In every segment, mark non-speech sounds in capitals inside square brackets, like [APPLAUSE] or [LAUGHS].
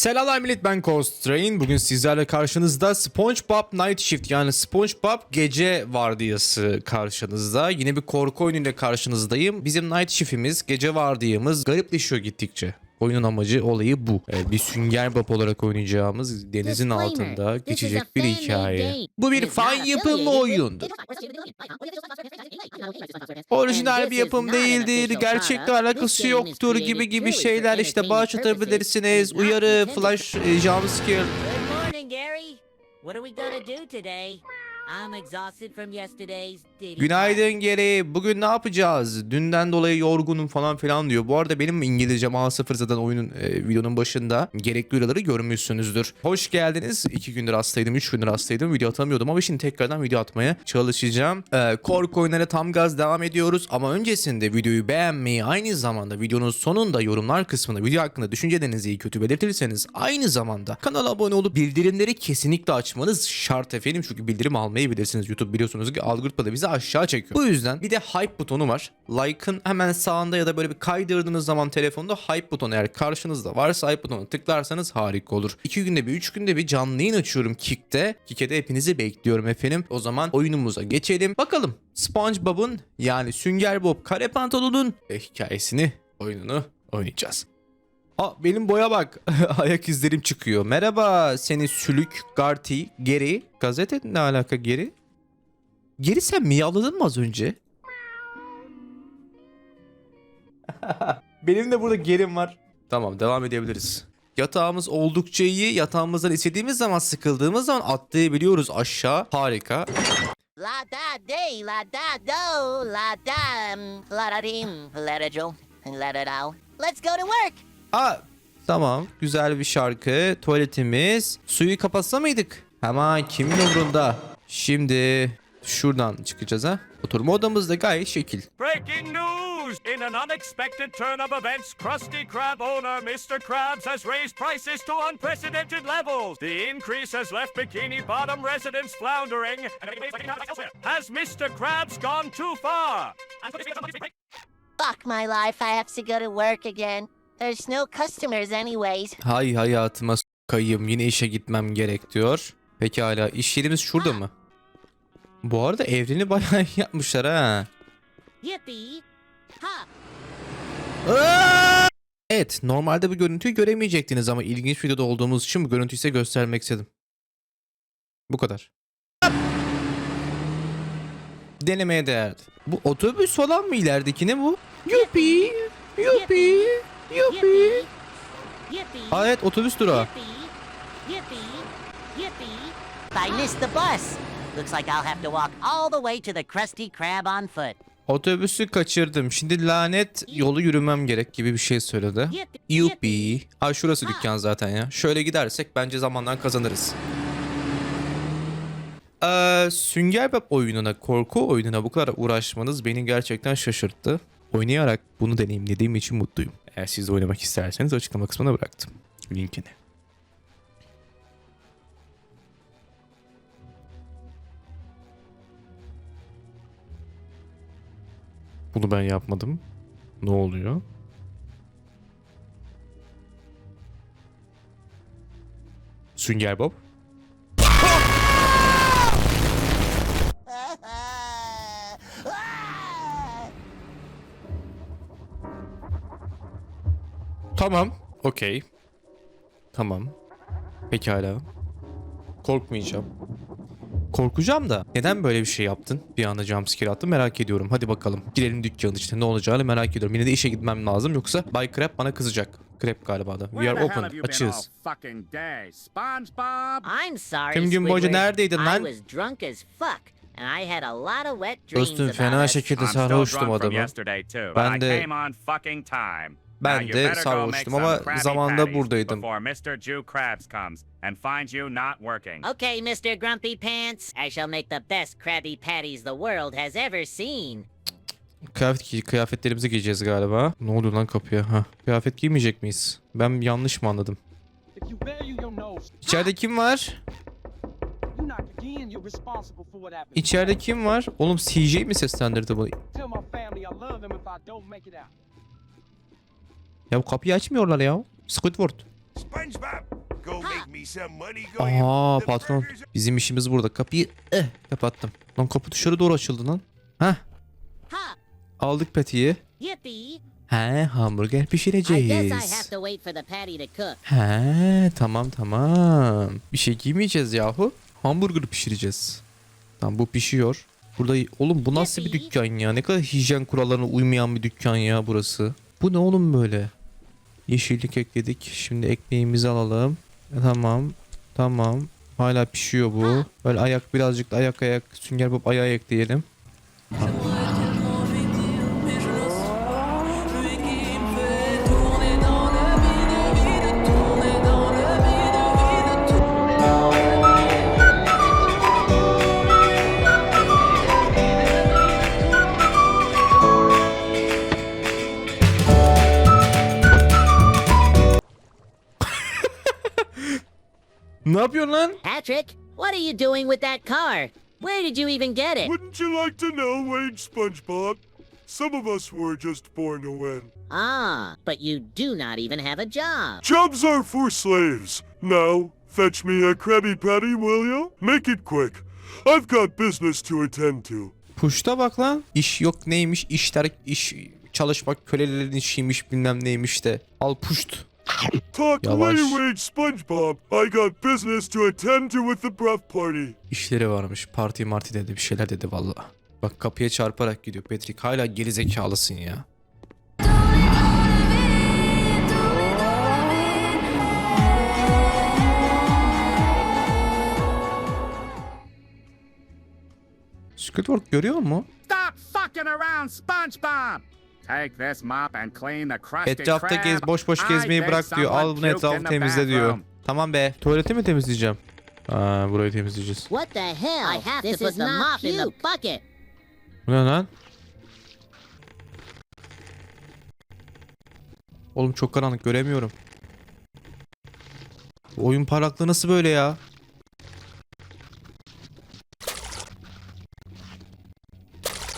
Selamlar millet ben Constrain. Bugün sizlerle karşınızda SpongeBob Night Shift yani SpongeBob gece vardiyası karşınızda. Yine bir korku oyunuyla karşınızdayım. Bizim Night Shift'imiz gece vardiyamız garipleşiyor gittikçe. Oyunun amacı olayı bu. Ee, bir sünger Bob olarak oynayacağımız denizin altında geçecek bir hikaye. Bu bir fan yapımı oyundur. Orijinal bir yapım değildir, gerçekle alakası yoktur gibi gibi şeyler işte bağışlatabilirsiniz. Uyarı, flash, e, jumpscare. Good morning, Gary. What are we gonna do today? Günaydın geri. Bugün ne yapacağız? Dünden dolayı yorgunum falan filan diyor. Bu arada benim İngilizcem A0 zaten oyunun e, videonun başında. Gerekli uyarıları görmüşsünüzdür. Hoş geldiniz. 2 gündür hastaydım, 3 gündür hastaydım. Video atamıyordum ama şimdi tekrardan video atmaya çalışacağım. E, korku oyunlara tam gaz devam ediyoruz. Ama öncesinde videoyu beğenmeyi aynı zamanda videonun sonunda yorumlar kısmında video hakkında düşüncelerinizi iyi kötü belirtirseniz aynı zamanda kanala abone olup bildirimleri kesinlikle açmanız şart efendim. Çünkü bildirim almayı bilirsiniz. YouTube biliyorsunuz ki algoritma bizi aşağı çekiyor. Bu yüzden bir de hype butonu var. Like'ın hemen sağında ya da böyle bir kaydırdığınız zaman telefonda hype butonu eğer karşınızda varsa hype butonuna tıklarsanız harika olur. İki günde bir, üç günde bir canlı yayın açıyorum Kick'te. Kick'e de hepinizi bekliyorum efendim. O zaman oyunumuza geçelim. Bakalım SpongeBob'un yani Sünger Bob Kare Pantolon'un e, hikayesini, oyununu oynayacağız. Aa benim boya bak. [LAUGHS] Ayak izlerim çıkıyor. Merhaba seni sülük, Garty, Geri. Gazete ne alaka Geri? Geri sen miyavladın mı az önce? [LAUGHS] benim de burada gerim var. Tamam devam edebiliriz. Yatağımız oldukça iyi. Yatağımızdan istediğimiz zaman sıkıldığımız zaman atlayabiliyoruz aşağı. Harika. La da day, la da do, la da la da dim, la da jo, la da do. Let's go to work. Aa tamam güzel bir şarkı. Tuvaletimiz. Suyu kapatsa mıydık? Hemen kimin umurunda? Şimdi şuradan çıkacağız ha. Oturma odamız da gayet şekil. Breaking news! In an unexpected turn of events, Krusty Krab owner Mr. Krabs has raised prices to unprecedented levels. The increase has left Bikini Bottom residents floundering. Has Mr. Krabs gone too far? Fuck my life, I have to go to work again. There's no customers anyways. Hay hayatıma kayım yine işe gitmem gerek diyor. Pekala iş yerimiz şurada mı? Bu arada evreni bayağı iyi yapmışlar ha. Yippee! Ha! Evet normalde bu görüntüyü göremeyecektiniz ama ilginç videoda olduğumuz için bu görüntüyü size göstermek istedim. Bu kadar. Denemeye değerdi. Bu otobüs falan mı ilerideki ne bu? Yupi! Yupi! Yupi! Yippee! Aa, evet otobüs durağı. Yippee! Yippee! Yippee! I missed the bus. Looks like I'll have to walk all the way to the Krusty Krab on foot. Otobüsü kaçırdım. Şimdi lanet yolu yürümem gerek gibi bir şey söyledi. Yupi. Ha şurası dükkan zaten ya. Şöyle gidersek bence zamandan kazanırız. Ee, Sünger Bob oyununa, korku oyununa bu kadar uğraşmanız beni gerçekten şaşırttı. Oynayarak bunu deneyimlediğim için mutluyum. Eğer siz de oynamak isterseniz açıklama kısmına bıraktım linkini. Bunu ben yapmadım. Ne oluyor? Sünger Bob. Tamam. Okey. Tamam. Pekala. Korkmayacağım. Korkacağım da neden böyle bir şey yaptın? Bir anda jumpscare attın merak ediyorum. Hadi bakalım. Girelim dükkanın içine ne olacağını merak ediyorum. Yine de işe gitmem lazım yoksa Bay Crab bana kızacak. Crab galiba da. We are open. Açığız. I'm sorry, Tüm gün boyunca neredeydin lan? Dostum fena şekilde sarhoştum adamı. Ben de- Ben de sarhoştum make ama zamanda Patties buradaydım. Before Mr. Jew Krabs comes and finds you not working. Okay, Mr. Grumpy Pants, I shall make the best Krabby Patties the world has ever seen. Kıyafet giy kıyafetlerimizi giyeceğiz galiba. Ne oluyor lan kapıya? Ha. Kıyafet giymeyecek miyiz? Ben yanlış mı anladım? İçeride kim var? İçeride kim var? Oğlum CJ mi seslendirdi bunu? Ya bu kapıyı açmıyorlar ya. Squidward. Aa patron bizim işimiz burada. Kapıyı eh, kapattım. Lan kapı dışarı doğru açıldı lan. Heh Ha! aldık patiyi. He hamburger pişireceğiz. He tamam tamam. Bir şey giymeyeceğiz yahu. Hamburger pişireceğiz. Tamam bu pişiyor. Burada oğlum bu nasıl bir dükkan ya? Ne kadar hijyen kurallarına uymayan bir dükkan ya burası. Bu ne oğlum böyle? Yeşillik ekledik. Şimdi ekmeğimizi alalım. Tamam. Tamam. Hala pişiyor bu. Böyle ayak birazcık da ayak ayak sünger yapıp ayağı ekleyelim. Ne yapıyorsun lan? Patrick, what are you doing with that car? Where did you even get it? Wouldn't you like to know, Wade SpongeBob? Some of us were just born to win. Ah, but you do not even have a job. Jobs are for slaves. Now, fetch me a Krabby Patty, will you? Make it quick. I've got business to attend to. Puşta bak lan. İş yok neymiş? İşler iş çalışmak kölelerin işiymiş bilmem neymiş de. Al puşt. Talk Yavaş. later, SpongeBob. I got business to attend to with the breath party. İşleri varmış. Parti marti dedi bir şeyler dedi valla. Bak kapıya çarparak gidiyor Patrick. Hala geri zekalısın ya. Squidward görüyor mu? Stop fucking around, SpongeBob! This Etrafta gez boş boş gezmeyi bırak diyor. Al bunu etrafı temizle diyor. Tamam be. Tuvaleti mi temizleyeceğim? Aa, burayı temizleyeceğiz. What the hell? I have to put the mop in the bucket. Bu ne lan? Oğlum çok karanlık göremiyorum. Bu oyun parlaklığı nasıl böyle ya?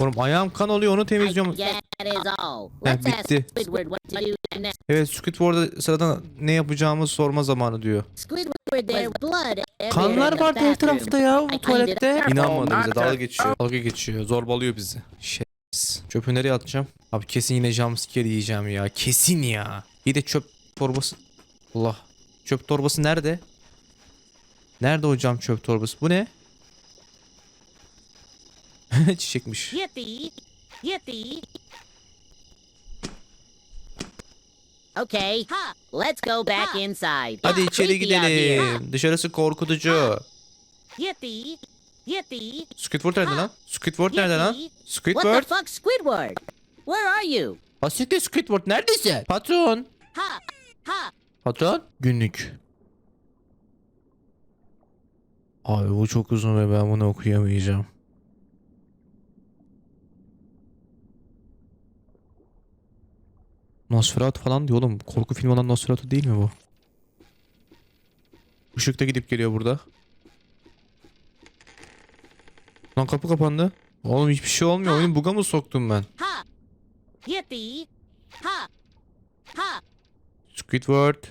Oğlum ayağım kan oluyor onu temizliyorum. Let's ask bitti. Squidward what to do next. Evet Squidward'a sıradan ne yapacağımı sorma zamanı diyor. Squidward, there's blood everywhere Kanlar the vardı her bathroom. tarafta ya bu tuvalette. İnanmadı bize dalga geçiyor. Dalga geçiyor. Zorbalıyor bizi. Şerefsiz. Çöpü nereye atacağım? Abi kesin yine jumpscare yiyeceğim ya. Kesin ya. Bir de çöp torbası. Allah. Çöp torbası nerede? Nerede hocam çöp torbası? Bu ne? [LAUGHS] Çiçekmiş. Yippee! Yippee! Okay, let's go back inside. Hadi içeri gidelim. Dışarısı korkutucu. Yippee! Yippee! Squidward nerede lan? Squidward nerede lan? Yippee! What Squidward? the fuck, Squidward? Where are you? Asiktir Squidward neredesin? Patron. Ha! Ha! Patron. Günlük. Abi bu çok uzun ve ben bunu okuyamayacağım. Nosferatu falan diyor oğlum. Korku filmi olan Nosferatu değil mi bu? Işık da gidip geliyor burada. Lan kapı kapandı. Oğlum hiçbir şey olmuyor. Oyunu buga mı soktum ben? Squidward.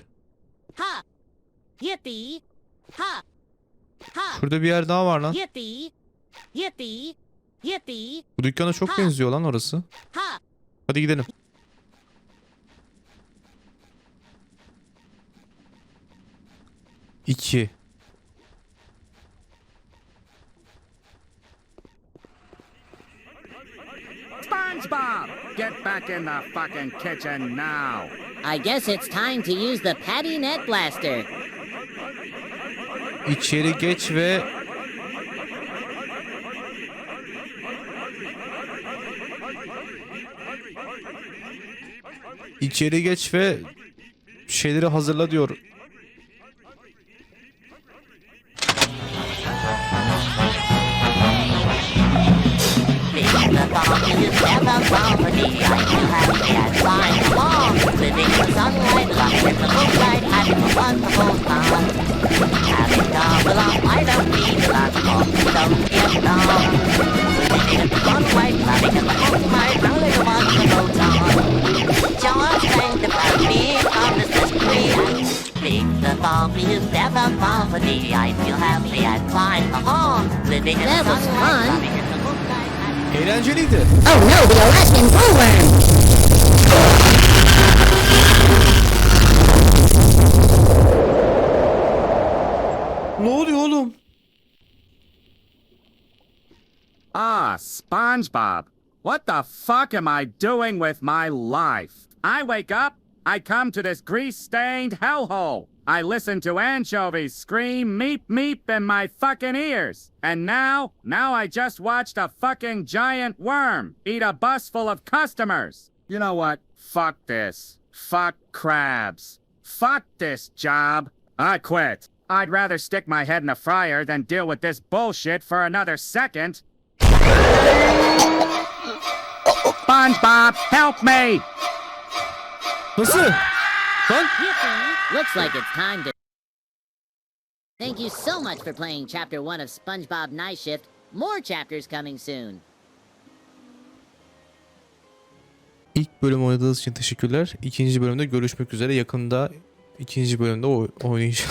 Şurada bir yer daha var lan. Bu dükkana çok benziyor lan orası. Ha! Hadi gidelim. İki. SpongeBob! Get back in the fucking kitchen now! I guess it's time to use the Patty Net Blaster. İçeri geç ve İçeri geç ve şeyleri hazırla diyor. Is never company. I do have that fine along. Living in sunlight, locked in the moonlight, having a wonderful time. Having come along, I don't need a lot more. Don't get long. Living in the sunlight, loving in the moonlight, rolling a wonderful time. Just think about me on this mystery. Big the please step up off. I feel happy and fine. Oh, living in the sunlight, in the moonlight. having- Eğlenceliydi. Oh no, the Alaskan bullworm! Ne oluyor oğlum? Ah, SpongeBob. What the fuck am I doing with my life? I wake up, I come to this grease-stained hellhole. I listen to anchovies scream meep meep in my fucking ears. And now, now I just watched a fucking giant worm eat a bus full of customers. You know what? Fuck this. Fuck crabs. Fuck this job. I quit. I'd rather stick my head in a fryer than deal with this bullshit for another second. [LAUGHS] SpongeBob, help me! Nasıl? Lan? Looks like it's time to. Thank you so much for playing Chapter 1 of SpongeBob Night Shift. More chapters coming soon. İlk bölüm oynadığınız için teşekkürler. İkinci bölümde görüşmek üzere. Yakında ikinci bölümde oy- oynayacağım.